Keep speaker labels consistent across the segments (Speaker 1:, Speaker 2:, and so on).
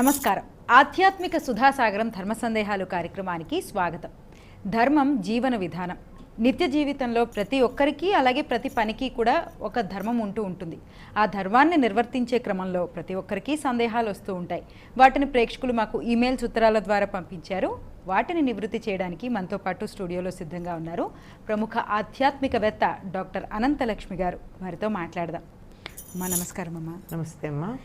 Speaker 1: నమస్కారం. ఆధ్యాత్మిక సుధాసాగరం ధర్మ సందేహాలు కార్యక్రమానికి స్వాగతం. ధర్మం జీవన విధానం. నిత్య జీవితంలో ప్రతి ఒక్కరికి అలాగే ప్రతి పనికి కూడా ఒక ధర్మం ఉంటూ ఉంటుంది. ఆ ధర్మాన్ని నిర్వర్తించే క్రమంలో ప్రతి ఒక్కరికి సందేహాలు వస్తూ ఉంటాయి. వాటిని ప్రేక్షకులు మాకు ఈమెయిల్స్ ఉత్తరాల ద్వారా పంపించారు. వాటిని నివృత్తి చేయడానికి మనతో పాటు స్టూడియోలో సిద్ధంగా ఉన్నారు ప్రముఖ ఆధ్యాత్మికవేత్త డాక్టర్ అనంతలక్ష్మి గారు. వారితో మాట్లాడదాం. అమ్మా నమస్కారం అమ్మా.
Speaker 2: నమస్తే అమ్మా.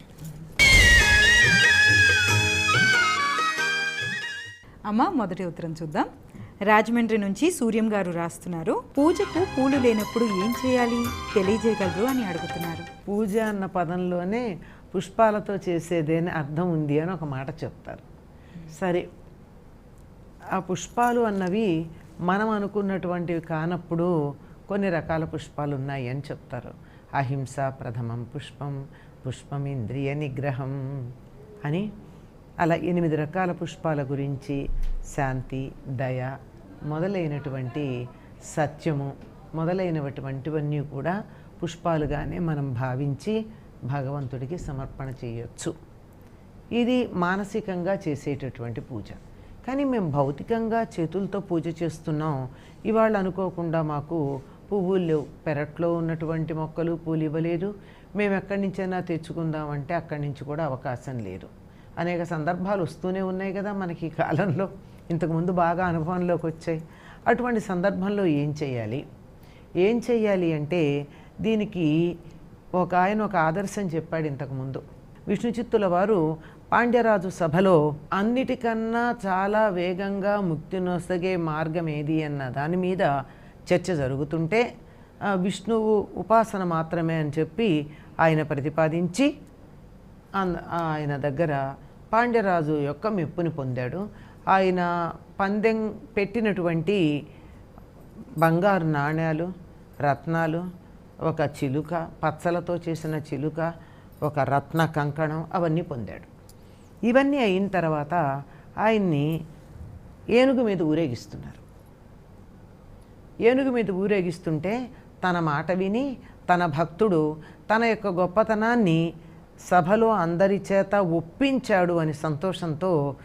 Speaker 1: అమ్మ మొదటి ఉత్తరం చూద్దాం. రాజమండ్రి నుంచి సూర్యం గారు రాస్తున్నారు. పూజకు పూలు లేనప్పుడు ఏం చేయాలి? తెలియజేయగలరు అని అడుగుతున్నారు.
Speaker 2: పూజ అన్న పదంలోనే పుష్పాలతో చేసేదేని అర్థం ఉంది అని ఒక మాట చెప్తారు. సరే ఆ పుష్పాలు అన్నవి మనం అనుకున్నటువంటివి కానప్పుడు కొన్ని రకాల పుష్పాలు ఉన్నాయి అని చెప్తారు. అహింస ప్రథమం పుష్పం పుష్పం ఇంద్రియ నిగ్రహం. అని అలా ఎనిమిది రకాల పుష్పాల గురించి శాంతి దయ మొదలైనటువంటి సత్యము మొదలైనటువంటివన్నీ కూడా పుష్పాలుగానే మనం భావించి భగవంతుడికి సమర్పణ చేయొచ్చు. ఇది మానసికంగా చేసేటటువంటి పూజ. కానీ మేము భౌతికంగా చేతులతో పూజ చేస్తున్నాం. ఇవాళ అనుకోకుండా మాకు పువ్వులు లేవు. పెరట్లో ఉన్నటువంటి మొక్కలు పూలు ఇవ్వలేదు. మేము ఎక్కడి నుంచైనా తెచ్చుకుందామంటే అక్కడి నుంచి కూడా అవకాశం లేదు. అనేక సందర్భాలు వస్తూనే ఉన్నాయి కదా మనకి ఈ కాలంలో. ఇంతకుముందు బాగా అనుభవంలోకి వచ్చాయి. అటువంటి సందర్భంలో ఏం చేయాలి? ఏం చెయ్యాలి అంటే దీనికి ఒక ఆయన ఒక ఆదర్శం చెప్పాడు ఇంతకుముందు విష్ణు చిత్తుల వారు పాండ్యరాజు సభలో అన్నిటికన్నా చాలా వేగంగా ముక్తి నొసగే మార్గం ఏది అన్న దాని మీద చర్చ జరుగుతుంటే విష్ణువు ఉపాసన మాత్రమే అని చెప్పి ఆయన ప్రతిపాదించి అన్- ఆయన దగ్గర పాండ్యరాజు యొక్క మెప్పుని పొందాడు. ఆయన పందెం పెట్టినటువంటి బంగారు నాణ్యాలు రత్నాలు ఒక చిలుక పచ్చలతో చేసిన చిలుక ఒక రత్న కంకణం అవన్నీ పొందాడు. ఇవన్నీ అయిన తర్వాత ఆయన్ని ఏనుగు మీద ఊరేగిస్తున్నారు. ఏనుగు మీద ఊరేగిస్తుంటే తన మాట విని తన భక్తుడు తన యొక్క గొప్పతనాన్ని సభలో అందరి చేత ఒప్పించాడు అని సంతోషంతో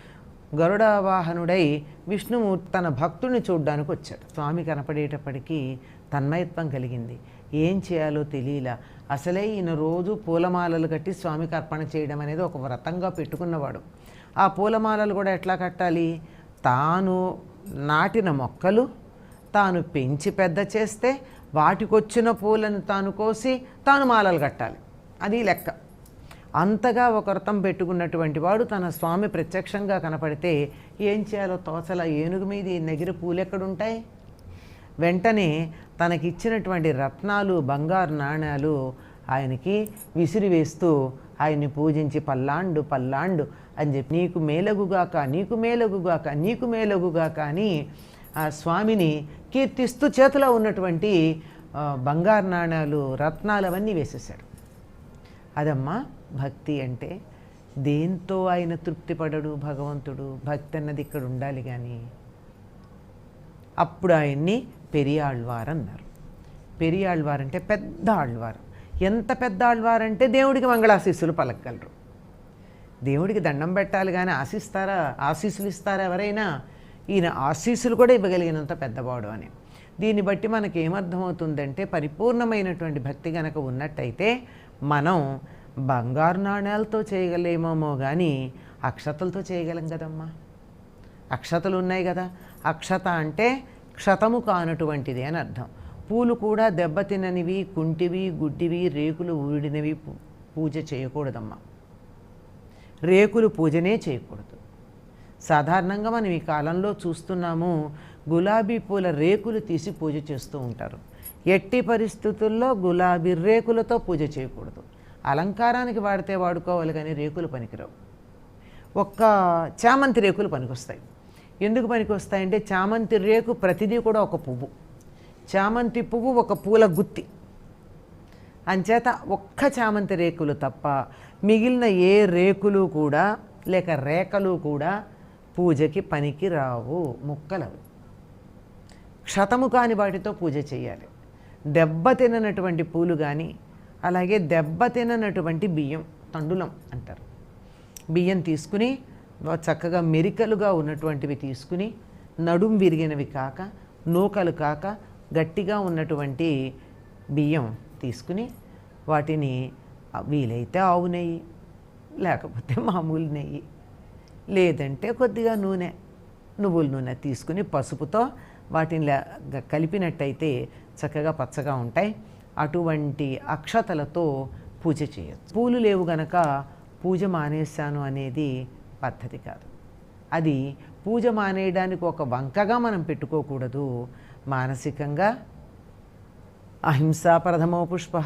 Speaker 2: గరుడావాహనుడై విష్ణుమూర్తి తన భక్తుడిని చూడ్డానికి వచ్చాడు. స్వామి కనపడేటప్పటికీ తన్మయత్వం కలిగింది. ఏం చేయాలో తెలియలా. అసలే ఈయన రోజు పూలమాలలు కట్టి స్వామికి అర్పణ చేయడం అనేది ఒక వ్రతంగా పెట్టుకున్నవాడు. ఆ పూలమాలలు కూడా ఎట్లా కట్టాలి? తాను నాటిన మొక్కలు తాను పెంచి పెద్ద చేస్తే వాటికొచ్చిన పూలను తాను కోసి తాను మాలలు కట్టాలి. అది లెక్క. అంతగా ఒక వ్రతం పెట్టుకున్నటువంటి వాడు తన స్వామి ప్రత్యక్షంగా కనపడితే ఏం చేయాలో తోచల ఏనుగు మీద ఈ నెగిరి పూలు ఎక్కడుంటాయి వెంటనే తనకిచ్చినటువంటి రత్నాలు బంగారు నాణ్యాలు ఆయనకి విసిరివేస్తూ ఆయన్ని పూజించి పల్లాండు పల్లాండు అని చెప్పి నీకు మేలగుగాక నీకు మేలగుగాక నీకు మేలగుగాక అని ఆ స్వామిని కీర్తిస్తూ చేతిలో ఉన్నటువంటి బంగారు నాణ్యాలు రత్నాలు అవన్నీ వేసేసాడు అదమ్మా భక్తి అంటే దేంతో ఆయన తృప్తి పడడు భగవంతుడు? భక్తి అన్నది ఇక్కడ ఉండాలి కానీ. అప్పుడు ఆయన్ని పెరియాళ్వార్ అన్నారు. పెరియాళ్వార్ అంటే పెద్ద ఆళ్వారు. ఎంత పెద్ద ఆళ్వార్ అంటే దేవుడికి మంగళాశీస్సులు పలకగలరు. దేవుడికి దండం పెట్టాలి కానీ ఆశిస్తారా? ఆశీస్సులు ఇస్తారా ఎవరైనా? ఈయన ఆశీస్సులు కూడా ఇవ్వగలిగినంత పెద్దవాడు అని. దీన్ని బట్టి మనకి ఏమర్థమవుతుందంటే పరిపూర్ణమైనటువంటి భక్తి గనక ఉన్నట్టయితే మనం బంగారు నాణ్యాలతో చేయగలేమేమో కానీ అక్షతలతో చేయగలం కదమ్మా. అక్షతలు ఉన్నాయి కదా. అక్షత అంటే క్షతము కానటువంటిది అని అర్థం. పూలు కూడా దెబ్బతిననివి కుంటివి గుడ్డివి రేకులు ఊడినవి పూ- పూజ చేయకూడదమ్మా. రేకులు పూజనే చేయకూడదు. సాధారణంగా మనం ఈ కాలంలో చూస్తున్నాము గులాబీ పూల రేకులు తీసి పూజ చేస్తూ ఉంటారు. ఎట్టి పరిస్థితుల్లో గులాబీ రేకులతో పూజ చేయకూడదు. అలంకారానికి వాడితే వాడుకోవాలి కానీ రేకులు పనికిరావు. ఒక్క చామంతి రేకులు పనికొస్తాయి. ఎందుకు పనికొస్తాయంటే చామంతి రేకు ప్రతిదీ కూడా ఒక పువ్వు. చామంతి పువ్వు ఒక పూల గుత్తి. అంచేత ఒక్క చామంతి రేకులు తప్ప మిగిలిన ఏ రేకులు కూడా లేక రేఖలు కూడా పూజకి పనికి రావు ముక్కలవి. క్షతము కాని వాటితో పూజ చేయాలి. దెబ్బ తిననటువంటి పూలు కానీ అలాగే దెబ్బ తిననటువంటి బియ్యం తండులం అంటారు. బియ్యం తీసుకుని చక్కగా మెరికలుగా ఉన్నటువంటివి తీసుకుని నడుం విరిగినవి కాక నూకలు కాక గట్టిగా ఉన్నటువంటి బియ్యం తీసుకుని వాటిని వీలైతే ఆవు నెయ్యి లేకపోతే మామూలు నెయ్యి లేదంటే కొద్దిగా నూనె నువ్వుల నూనె తీసుకుని పసుపుతో వాటిని కలిపినట్టయితే చక్కగా పచ్చగా ఉంటాయి. అటువంటి అక్షతలతో పూజ చేయొచ్చు. పూలు లేవు గనక పూజ మానేశాను అనేది పద్ధతి కాదు. అది పూజ మానేయడానికి ఒక వంకగా మనం పెట్టుకోకూడదు. మానసికంగా అహింసాప్రథమో పుష్ప.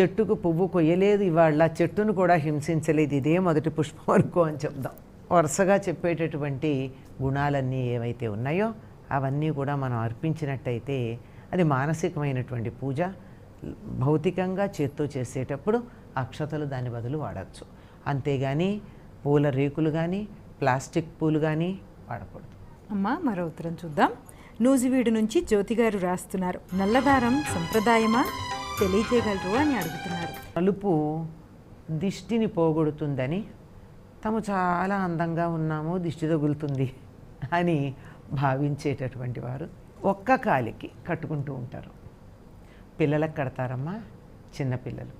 Speaker 2: చెట్టుకు పువ్వు కొయ్యలేదు ఇవాళ చెట్టును కూడా హింసించలేదు. ఇదే మొదటి పుష్పం అనుకో అని చెప్దాం. వరుసగా చెప్పేటటువంటి గుణాలన్నీ ఏవైతే ఉన్నాయో అవన్నీ కూడా మనం అర్పించినట్టయితే అది మానసికమైనటువంటి పూజ భౌతికంగా చేత్తో చేసేటప్పుడు అక్షతలు దాని బదులు వాడచ్చు. అంతేగాని పూల రేకులు కానీ ప్లాస్టిక్ పూలు కానీ వాడకూడదు.
Speaker 1: అమ్మా మరో ఉత్తరం చూద్దాం. నూజివీడు నుంచి జ్యోతి గారు రాస్తున్నారు. నల్లదారం సంప్రదాయమా? తెలియజేయగలరు అని అడుగుతున్నారు.
Speaker 2: నలుపు దిష్టిని పోగొడుతుందని తాము చాలా అందంగా ఉన్నాము దిష్టి తగులుతుంది అని భావించేటటువంటి వారు ఒక్క కాలికి కట్టుకుంటూ ఉంటారు. పిల్లలకు కడతారమ్మా చిన్నపిల్లలు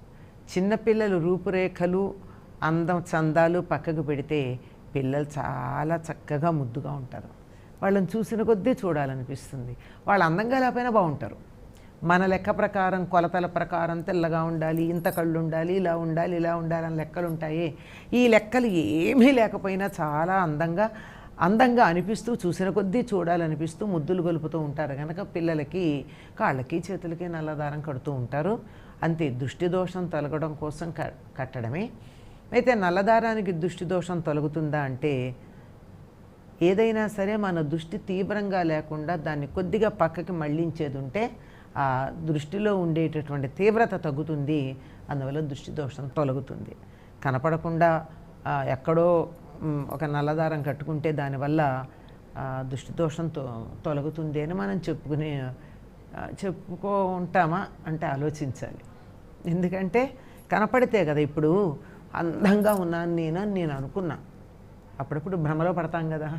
Speaker 2: చిన్నపిల్లలు రూపురేఖలు అందం చందాలు పక్కకు పెడితే పిల్లలు చాలా చక్కగా ముద్దుగా ఉంటారు. వాళ్ళని చూసిన కొద్దీ చూడాలనిపిస్తుంది. వాళ్ళు అందంగా లేకపోయినా బాగుంటారు. మన లెక్క ప్రకారం కొలతల ప్రకారం తెల్లగా ఉండాలి ఇంత కళ్ళు ఉండాలి ఇలా ఉండాలి ఇలా ఉండాలి అని లెక్కలు ఉంటాయి ఈ లెక్కలు ఏమీ లేకపోయినా చాలా అందంగా అందంగా అనిపిస్తూ చూసిన కొద్దీ చూడాలనిపిస్తూ ముద్దులు గొలుపుతూ ఉంటారు కనుక పిల్లలకి కాళ్ళకి చేతులకి నల్లదారం కడుతూ ఉంటారు. అంతే దృష్టి దోషం తొలగడం కోసం క కట్టడమే. అయితే నల్లదారానికి దృష్టి దోషం తొలగుతుందా అంటే ఏదైనా సరే మన దృష్టి తీవ్రంగా లేకుండా దాన్ని కొద్దిగా పక్కకి మళ్ళించేది ఉంటే ఆ దృష్టిలో ఉండేటటువంటి తీవ్రత తగ్గుతుంది అందువల్ల దృష్టి దోషం తొలగుతుంది. కనపడకుండా ఎక్కడో ఒక నల్లదారం కట్టుకుంటే దానివల్ల దృష్టి దోషం తొలగుతుంది అని మనం చెప్పుకునే చెప్పుకో ఉంటామా అంటే ఆలోచించాలి. ఎందుకంటే కనపడితే కదా ఇప్పుడు అందంగా ఉన్నాను నేను అని నేను అనుకున్నా. అప్పుడప్పుడు భ్రమలో పడతాం కదా.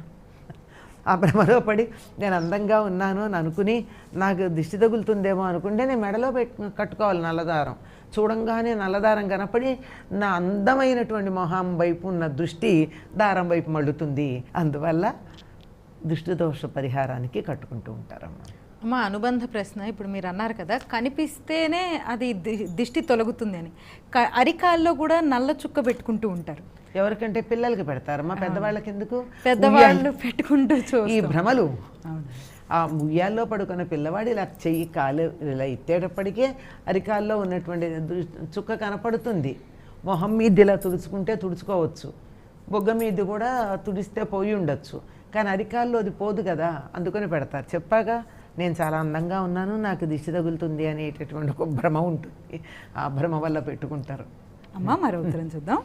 Speaker 2: ఆ భ్రమలో పడి నేను అందంగా ఉన్నాను అని అనుకుని నాకు దిష్టి తగులుతుందేమో అనుకుంటే నేను మెడలో పెట్టు కట్టుకోవాలి నల్లదారం. చూడంగానే నల్లదారం కనపడి నా అందమైనటువంటి మొహం వైపు ఉన్న దృష్టి దారం వైపు మళ్ళుతుంది. అందువల్ల దృష్టి దోష పరిహారానికి కట్టుకుంటూ ఉంటారమ్మా.
Speaker 1: అమ్మ అనుబంధ ప్రశ్న ఇప్పుడు మీరు అన్నారు కదా కనిపిస్తేనే అది ది- దిష్టి తొలగుతుంది అని క- అరికాల్లో కూడా నల్ల చుక్క పెట్టుకుంటూ ఉంటారు.
Speaker 2: ఎవరికంటే పిల్లలకి పెడతారమ్మా పెద్దవాళ్ళకి ఎందుకు
Speaker 1: పెద్దవాళ్ళు పెట్టుకుంటూ
Speaker 2: ఈ భ్రమలు. ఆ ముయ్యాల్లో పడుకున్న పిల్లవాడు ఇలా చెయ్యి కాలు ఇలా ఎత్తేటప్పటికే అరికాల్లో ఉన్నటువంటి చుక్క కనపడుతుంది. మొహం మీద ఇలా తుడుచుకుంటే తుడుచుకోవచ్చు. బొగ్గ మీద కూడా తుడిస్తే పోయి ఉండొచ్చు. కానీ అరికాల్లో అది పోదు కదా అందుకని పెడతారు. చెప్పాగా నేను చాలా అందంగా ఉన్నాను నాకు దిష్టి తగులుతుంది అనేటటువంటి ఒక భ్రమ ఉంటుంది. ఆ భ్రమ వల్ల పెట్టుకుంటారు.
Speaker 1: అమ్మ మరో ఉత్తరం చూద్దాం.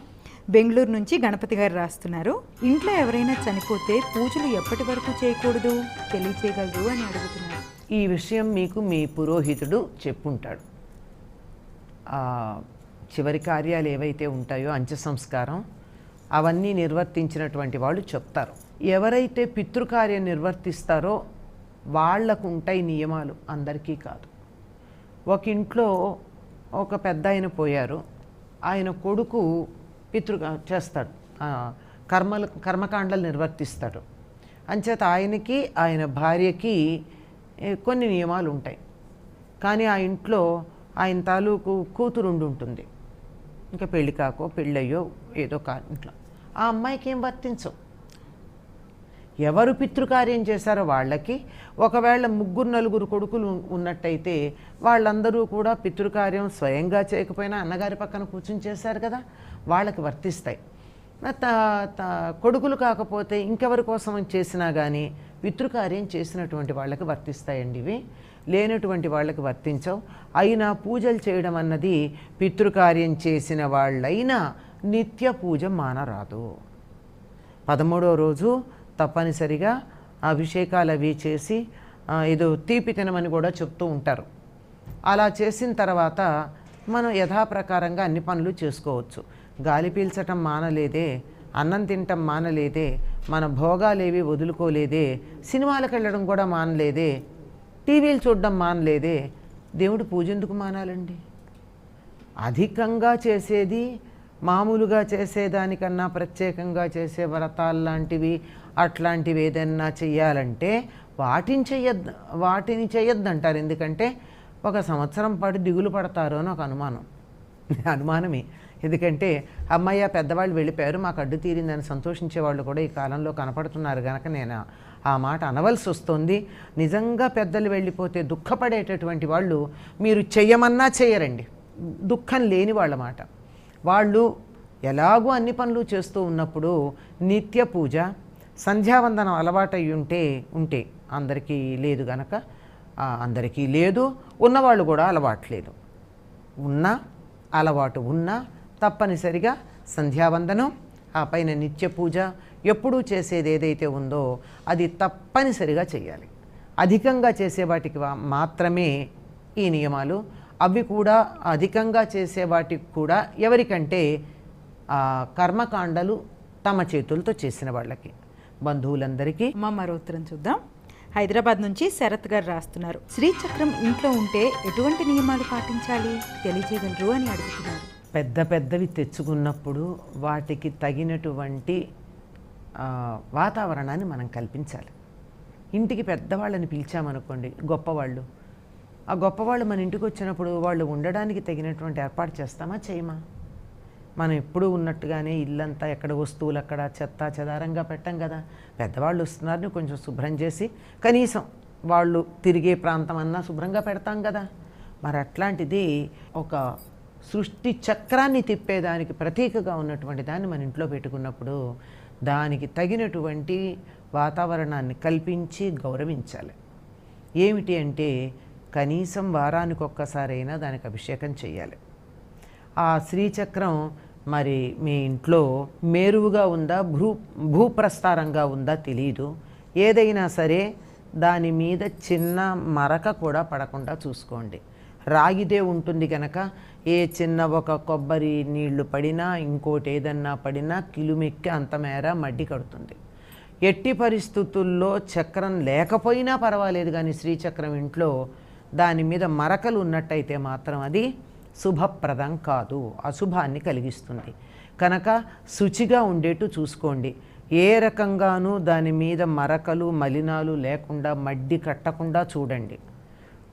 Speaker 1: బెంగళూరు నుంచి గణపతి గారు రాస్తున్నారు. ఇంట్లో ఎవరైనా చనిపోతే పూజలు ఎప్పటి వరకు చేయకూడదు? తెలియచేయగలరు అని అడుగుతున్నారు.
Speaker 2: ఈ విషయం మీకు మీ పురోహితుడు చెప్పుంటాడు. చివరి కార్యాలు ఏవైతే ఉంటాయో అంత్య సంస్కారం అవన్నీ నిర్వర్తించినటువంటి వాళ్ళు చెప్తారు. ఎవరైతే పితృకార్యం నిర్వర్తిస్తారో వాళ్ళకు ఉంటాయి నియమాలు అందరికీ కాదు. ఒక ఇంట్లో ఒక పెద్ద ఆయన పోయారు. ఆయన కొడుకు పితృ చేస్తాడు. కర్మలు కర్మకాండలు నిర్వర్తిస్తాడు. అంచేత ఆయనకి ఆయన భార్యకి కొన్ని నియమాలు ఉంటాయి. కానీ ఆ ఇంట్లో ఆయన తాలూకు కూతురు ఉంటుంది. ఇంకా పెళ్ళి కాకో పెళ్ళయ్యో ఏదో కా ఇంట్లో. ఆ అమ్మాయికి ఏం వర్తించవు. ఎవరు పితృకార్యం చేశారో వాళ్ళకి ఒకవేళ ముగ్గురు నలుగురు కొడుకులు ఉన్నట్టయితే వాళ్ళందరూ కూడా పితృకార్యం స్వయంగా చేయకపోయినా అన్నగారి పక్కన కూర్చుని చేశారు కదా వాళ్ళకి వర్తిస్తాయి. త- త- కొడుకులు కాకపోతే ఇంకెవరి కోసం చేసినా కానీ పితృకార్యం చేసినటువంటి వాళ్ళకి వర్తిస్తాయండి ఇవి. లేనటువంటి వాళ్ళకి వర్తించవు. అయినా పూజలు చేయడం అన్నది పితృకార్యం చేసిన వాళ్ళైనా నిత్య పూజ మానరాదు. పదమూడో రోజు తప్పనిసరిగా అభిషేకాలు అవి చేసి ఏదో తీపి తినమని కూడా చెప్తూ ఉంటారు. అలా చేసిన తర్వాత మనం యథాప్రకారంగా అన్ని పనులు చేసుకోవచ్చు. గాలి పీల్చటం మానలేదే అన్నం తినటం మానలేదే మన భోగాలేవి వదులుకోలేదే సినిమాలకు వెళ్ళడం కూడా మానలేదే టీవీలు చూడడం మానలేదే. దేవుడు పూజ ఎందుకు మానాలండి? అధికంగా చేసేది మామూలుగా చేసేదానికన్నా ప్రత్యేకంగా చేసే వ్రతాలు లాంటివి అట్లాంటివి ఏదన్నా చెయ్యాలంటే వాటిని చెయ్యొద్దు వాటిని చెయ్యొద్దంటారు. ఎందుకంటే ఒక సంవత్సరం పాటు దిగులు పడతారు అని ఒక అనుమానం. అనుమానమే. ఎందుకంటే అమ్మయ్య పెద్దవాళ్ళు వెళ్ళిపోయారు మాకు అడ్డు తీరిందని సంతోషించే వాళ్ళు కూడా ఈ కాలంలో కనపడుతున్నారు కనుక నేను ఆ మాట అనవలసి వస్తుంది. నిజంగా పెద్దలు వెళ్ళిపోతే దుఃఖపడేటటువంటి వాళ్ళు మీరు చెయ్యమన్నా చేయరండి దుఃఖం లేని వాళ్ళ మాట. వాళ్ళు ఎలాగూ అన్ని పనులు చేస్తూ ఉన్నప్పుడు నిత్య పూజ సంధ్యావందనం అలవాటై ఉంటే ఉంటే అందరికీ లేదు గనక అందరికీ లేదు. ఉన్నవాళ్ళు కూడా అలవాట్లేదు ఉన్నా అలవాటు ఉన్నా తప్పనిసరిగా సంధ్యావందనం ఆ పైన నిత్య పూజ ఎప్పుడూ చేసేది ఏదైతే ఉందో అది తప్పనిసరిగా చేయాలి. అధికంగా చేసే వాటికి మాత్రమే ఈ నియమాలు. అవి కూడా అధికంగా చేసే వాటికి కూడా ఎవరికంటే కర్మకాండలు తమ చేతులతో చేసిన వాళ్ళకి. బంధువులందరికీ
Speaker 1: అమ్మ మరో ఉత్తరం చూద్దాం. హైదరాబాద్ నుంచి శరత్ గారు రాస్తున్నారు. శ్రీచక్రం ఇంట్లో ఉంటే ఎటువంటి నియమాలు పాటించాలి? తెలియజేయగలరు అని అడుగుతున్నారు.
Speaker 2: పెద్ద పెద్దవి తెచ్చుకున్నప్పుడు వాటికి తగినటువంటి వాతావరణాన్ని మనం కల్పించాలి. ఇంటికి పెద్దవాళ్ళని పిలిచామనుకోండి గొప్పవాళ్ళు. ఆ గొప్పవాళ్ళు మన ఇంటికి వచ్చినప్పుడు వాళ్ళు ఉండడానికి తగినటువంటి ఏర్పాటు చేస్తామా చేయమా? మనం ఎప్పుడూ ఉన్నట్టుగానే ఇల్లంతా ఎక్కడ వస్తువులు అక్కడ చెత్త చెదారంగా పెట్టాం కదా. పెద్దవాళ్ళు వస్తున్నారని కొంచెం శుభ్రం చేసి కనీసం వాళ్ళు తిరిగే ప్రాంతం అన్నా శుభ్రంగా పెడతాం కదా. మరి అట్లాంటిది ఒక సృష్టి చక్రాన్ని తిప్పేదానికి ప్రతీకగా ఉన్నటువంటి దాన్ని మన ఇంట్లో పెట్టుకున్నప్పుడు దానికి తగినటువంటి వాతావరణాన్ని కల్పించి గౌరవించాలి. ఏమిటి అంటే కనీసం వారానికి ఒక్కసారైనా దానికి అభిషేకం చేయాలి. ఆ శ్రీచక్రం మరి మీ ఇంట్లో మేరువుగా ఉందా భూ భూప్రస్తారంగా ఉందా తెలియదు ఏదైనా సరే దాని మీద చిన్న మరక కూడా పడకుండా చూసుకోండి. రాగిదే ఉంటుంది కనుక ఏ చిన్న ఒక కొబ్బరి నీళ్ళు పడినా ఇంకోటి ఏదన్నా పడినా కిలుమెక్కి అంతమేర మడ్డి కడుతుంది. ఎట్టి పరిస్థితుల్లో చక్రం లేకపోయినా పర్వాలేదు కానీ శ్రీచక్రం ఇంట్లో దాని మీద మరకలు ఉన్నట్టయితే మాత్రం అది శుభప్రదం కాదు అశుభాన్ని కలిగిస్తుంది. కనుక శుచిగా ఉండేట్టు చూసుకోండి. ఏ రకంగానూ దాని మీద మరకలు మలినాలు లేకుండా మడ్డి కట్టకుండా చూడండి.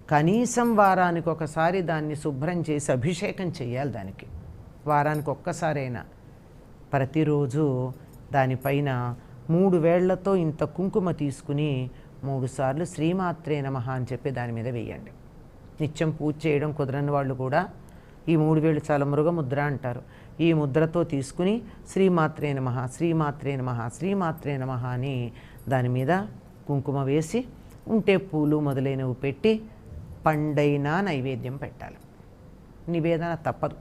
Speaker 2: కనీసం వారానికి ఒకసారి దాన్ని శుభ్రం చేసి అభిషేకం చేయాలి దానికి. వారానికి ఒక్కసారైనా. ప్రతిరోజు దానిపైన మూడు వేళ్ళతో ఇంత కుంకుమ తీసుకుని మూడుసార్లు శ్రీమాత్రే నమ అని చెప్పి దాని మీద వేయండి. నిత్యం పూజ చేయడం కుదరని వాళ్ళు కూడా ఈ మూడు వేలు చాలా మృగముద్ర అంటారు. ఈ ముద్రతో తీసుకుని శ్రీమాత్రే నమ శ్రీమాత్రే నమ శ్రీమాత్రే నమ అని దాని మీద కుంకుమ వేసి ఉంటే పూలు మొదలైనవి పెట్టి పండైనా నైవేద్యం పెట్టాలి. నివేదన తప్పదు.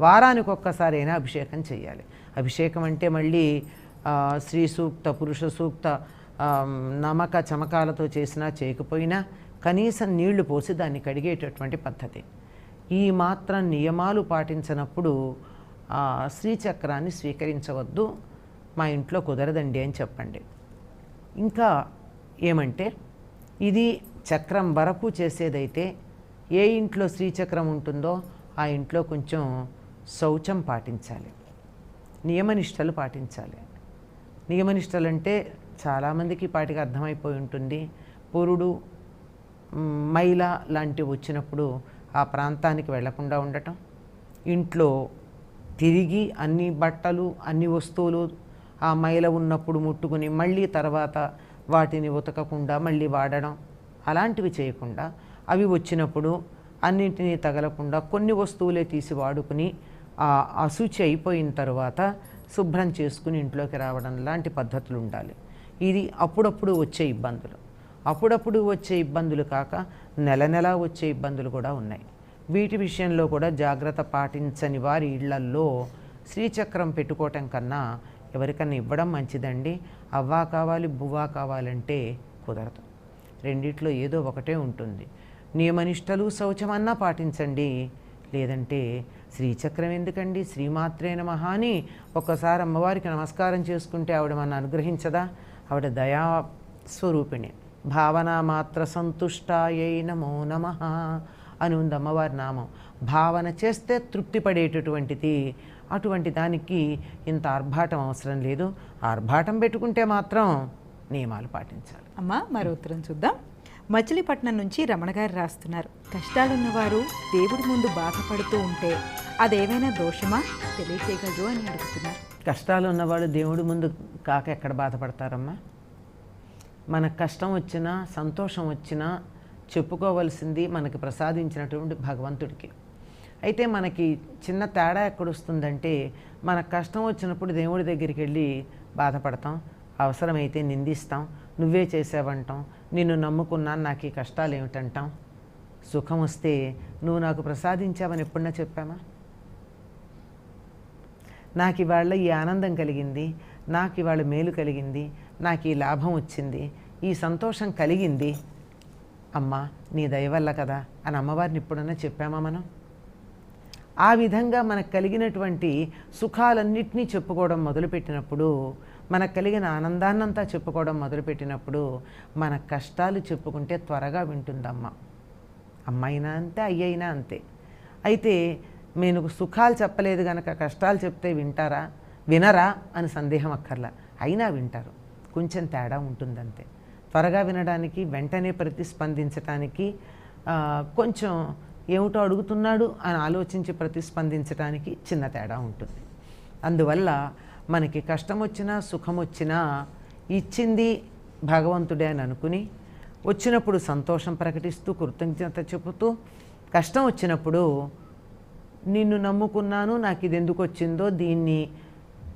Speaker 2: వారానికి ఒక్కసారైనా అభిషేకం చేయాలి అభిషేకం అంటే మళ్ళీ స్త్రీ సూక్త పురుష సూక్త నమక చమకాలతో చేసినా చేయకపోయినా కనీసం నీళ్ళు పోసి దాన్ని కడిగేటటువంటి పద్ధతి. ఈ మాత్రం నియమాలు పాటించినప్పుడు ఆ, శ్రీచక్రాన్ని స్వీకరించవద్దు మా ఇంట్లో కుదరదండి అని చెప్పండి. ఇంకా ఏమంటే ఇది చక్రం వరకు చేసేదైతే ఏ ఇంట్లో శ్రీచక్రం ఉంటుందో ఆ ఇంట్లో కొంచెం శౌచం పాటించాలి. నియమనిష్టలు పాటించాలి. నియమనిష్టలు అంటే చాలామందికి పాటికి అర్థమైపోయి ఉంటుంది. పురుడు మైల లాంటివి వచ్చినప్పుడు ఆ ప్రాంతానికి వెళ్ళకుండా ఉండటం ఇంట్లో తిరిగి అన్ని బట్టలు అన్ని వస్తువులు ఆ మైల ఉన్నప్పుడు ముట్టుకుని మళ్ళీ తర్వాత వాటిని ఉతకకుండా మళ్ళీ వాడడం అలాంటివి చేయకుండా అవి వచ్చినప్పుడు అన్నింటినీ తగలకుండా కొన్ని వస్తువులే తీసి వాడుకుని ఆ అశుచి అయిపోయిన తర్వాత శుభ్రం చేసుకుని ఇంట్లోకి రావడం లాంటి పద్ధతులు ఉండాలి. ఇది అప్పుడప్పుడు వచ్చే ఇబ్బందులు. అప్పుడప్పుడు వచ్చే ఇబ్బందులు కాక నెల నెల వచ్చే ఇబ్బందులు కూడా ఉన్నాయి. వీటి విషయంలో కూడా జాగ్రత్త పాటించని వారి ఇళ్ళల్లో శ్రీచక్రం పెట్టుకోవటం కన్నా ఎవరికన్నా ఇవ్వడం మంచిదండి. అవ్వా కావాలి బువ్వా కావాలంటే కుదరదు. రెండిట్లో ఏదో ఒకటే ఉంటుంది. నియమనిష్టలు శౌచమన్నా పాటించండి. లేదంటే శ్రీచక్రం ఎందుకండి? శ్రీమాత్రే నమహ అని ఒక్కసారి అమ్మవారికి నమస్కారం చేసుకుంటే ఆవిడ మన అనుగ్రహించదా? ఆవిడ దయా స్వరూపిణి. భావన మాత్ర సంతుష్టాయై నమో నమ అని ఉంది అమ్మవారి నామం భావన చేస్తే తృప్తి పడేటటువంటిది అటువంటి దానికి ఇంత ఆర్భాటం అవసరం లేదు। ఆర్భాటం పెట్టుకుంటే మాత్రం నియమాలు పాటించాలి।
Speaker 1: అమ్మ మరో ఉత్తరం చూద్దాం. మచిలీపట్నం నుంచి రమణ గారు రాస్తున్నారు. కష్టాలున్నవారు దేవుడి ముందు బాధపడుతూ ఉంటే అదేమైనా దోషమా? తెలియచేయగలరు అని అడుగుతున్నారు.
Speaker 2: కష్టాలు ఉన్నవాడు దేవుడి ముందు కాక ఎక్కడ బాధపడతారమ్మా? మనకు కష్టం వచ్చినా సంతోషం వచ్చినా చెప్పుకోవలసింది మనకి ప్రసాదించినటువంటి భగవంతుడికి. అయితే మనకి చిన్న తేడా ఎక్కడొస్తుందంటే మనకు కష్టం వచ్చినప్పుడు దేవుడి దగ్గరికి వెళ్ళి బాధపడతాం అవసరమైతే నిందిస్తాం నువ్వే చేసావంటాం నిన్ను నమ్ముకున్నాను నాకు ఈ కష్టాలు ఏమిటంటాం? సుఖం వస్తే నువ్వు నాకు ప్రసాదించావని ఎప్పుడన్నా చెప్పామా? నాకు ఇవాళ ఈ ఆనందం కలిగింది నాకు ఇవాళ మేలు కలిగింది నాకు ఈ లాభం వచ్చింది ఈ సంతోషం కలిగింది. అమ్మా నీ దయవల్ల కదా అని అమ్మవారిని ఎప్పుడన్నా చెప్పామా మనం? ఆ విధంగా మనకు కలిగినటువంటి సుఖాలన్నింటినీ చెప్పుకోవడం మొదలుపెట్టినప్పుడు మనకు కలిగిన ఆనందాన్నంతా చెప్పుకోవడం మొదలుపెట్టినప్పుడు మన కష్టాలు చెప్పుకుంటే త్వరగా వింటుందమ్మ. అమ్మైనా అంతే అయ్యైనా అంతే. అయితే నేను సుఖాలు చెప్పలేదు కనుక కష్టాలు చెప్తే వింటారా? వినరా అని సందేహం అక్కర్లా. అయినా వింటారు. కొంచెం తేడా ఉంటుందంతే. త్వరగా వినడానికి వెంటనే ప్రతిస్పందించటానికి కొంచెం ఏమిటో అడుగుతున్నాడు అని ఆలోచించి ప్రతిస్పందించడానికి చిన్న తేడా ఉంటుంది. అందువల్ల మనకి కష్టం వచ్చినా సుఖం వచ్చినా ఇచ్చింది భగవంతుడే అని అనుకుని వచ్చినప్పుడు సంతోషం ప్రకటిస్తూ కృతజ్ఞత చెబుతూ కష్టం వచ్చినప్పుడు నిన్ను నమ్ముకున్నాను నాకు ఇది ఎందుకు వచ్చిందో దీన్ని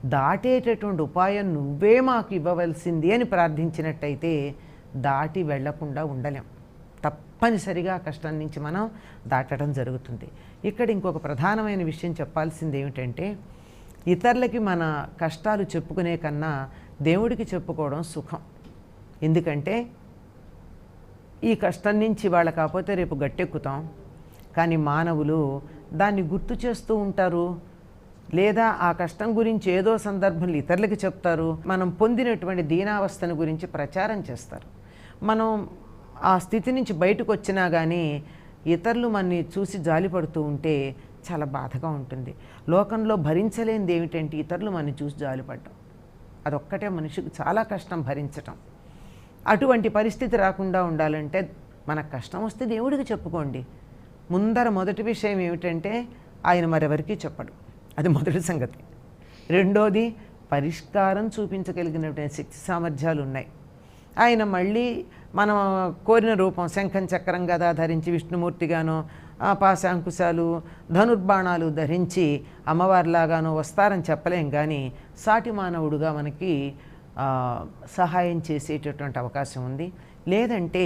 Speaker 2: దాటేటటువంటి ఉపాయం నువ్వే మాకు ఇవ్వవలసింది అని ప్రార్థించినట్టయితే దాటి వెళ్ళకుండా ఉండలేం. తప్పనిసరిగా కష్టం నుంచి మనం దాటడం జరుగుతుంది. ఇక్కడ ఇంకొక ప్రధానమైన విషయం చెప్పాల్సింది ఏమిటంటే ఇతరులకి మన కష్టాలు చెప్పుకునే కన్నా దేవుడికి చెప్పుకోవడం సుఖం. ఎందుకంటే ఈ కష్టం నుంచి వాళ్ళ కాకపోతే రేపు గట్టెక్కుతాం. కానీ మానవులు దాన్ని గుర్తు చేస్తూ ఉంటారు. లేదా ఆ కష్టం గురించి ఏదో సందర్భంలో ఇతరులకి చెప్తారు మనం పొందినటువంటి దీనావస్థను గురించి ప్రచారం చేస్తారు. మనం ఆ స్థితి నుంచి బయటకు వచ్చినా కానీ ఇతరులు మనని చూసి జాలిపడుతూ ఉంటే చాలా బాధగా ఉంటుంది. లోకంలో భరించలేనిది ఏమిటంటే ఇతరులు మనని చూసి జాలిపడటం అదొక్కటే మనిషికి చాలా కష్టం భరించటం. అటువంటి పరిస్థితి రాకుండా ఉండాలంటే మనకు కష్టం వస్తే దేవుడికి చెప్పుకోండి. ముందర మొదటి విషయం ఏమిటంటే ఆయన మరెవరికీ చెప్పడు. అది మొదటి సంగతి. రెండోది పరిష్కారం చూపించగలిగినటువంటి శక్తి సామర్థ్యాలు ఉన్నాయి. ఆయన మళ్ళీ మనం కోరిన రూపం శంఖం చక్రం గదా ధరించి విష్ణుమూర్తిగానో పాశాంకుశాలు ధనుర్బాణాలు ధరించి అమ్మవారిలాగానో వస్తారని చెప్పలేం కానీ సాటి మానవుడుగా మనకి సహాయం చేసేటటువంటి అవకాశం ఉంది. లేదంటే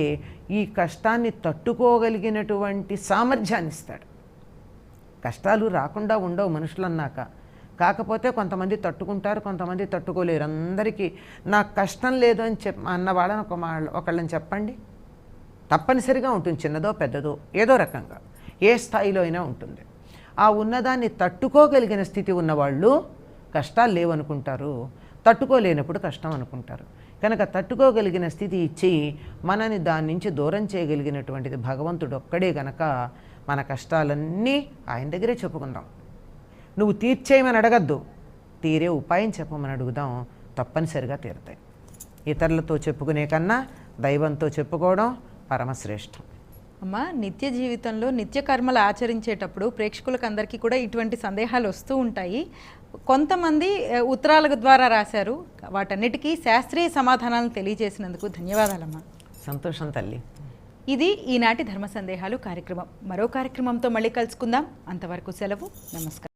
Speaker 2: ఈ కష్టాన్ని తట్టుకోగలిగినటువంటి సామర్థ్యాన్ని ఇస్తాడు. కష్టాలు రాకుండా ఉండవు మనుషులు అన్నాక కాకపోతే కొంతమంది తట్టుకుంటారు కొంతమంది తట్టుకోలేరు. అందరికీ నాకు కష్టం లేదు అని చెప్ అన్న వాళ్ళని ఒక మా ఒకళ్ళని చెప్పండి. తప్పనిసరిగా ఉంటుంది చిన్నదో పెద్దదో ఏదో రకంగా. ఏ స్థాయిలో అయినా ఉంటుంది. ఆ ఉన్నదాన్ని తట్టుకోగలిగిన స్థితి ఉన్నవాళ్ళు కష్టాలు లేవనుకుంటారు. తట్టుకోలేనప్పుడు కష్టం అనుకుంటారు. కనుక తట్టుకోగలిగిన స్థితి ఇచ్చి మనని దాని నుంచి దూరం చేయగలిగినటువంటిది భగవంతుడు ఒక్కడే గనక మన కష్టాలన్నీ ఆయన దగ్గరే చెప్పుకుందాం. నువ్వు తీర్చేయమని అడగద్దు. తీరే ఉపాయం చెప్పమని అడుగుదాం. తప్పనిసరిగా తీరుతాయి. ఇతరులతో చెప్పుకునే కన్నా దైవంతో చెప్పుకోవడం పరమశ్రేష్టం.
Speaker 1: అమ్మ నిత్య జీవితంలో నిత్య కర్మలు ఆచరించేటప్పుడు ప్రేక్షకులకు అందరికీ కూడా ఇటువంటి సందేహాలు వస్తూ ఉంటాయి. కొంతమంది ఉత్తరాల ద్వారా రాశారు. వాటన్నిటికీ శాస్త్రీయ సమాధానాలను తెలియజేసినందుకు ధన్యవాదాలమ్మా.
Speaker 2: సంతోషం తల్లి.
Speaker 1: ఇది ఈనాటి ధర్మ సందేహాలు కార్యక్రమం. మరో కార్యక్రమంతో మళ్ళీ కలుసుకుందాం. అంతవరకు సెలవు. నమస్కారం.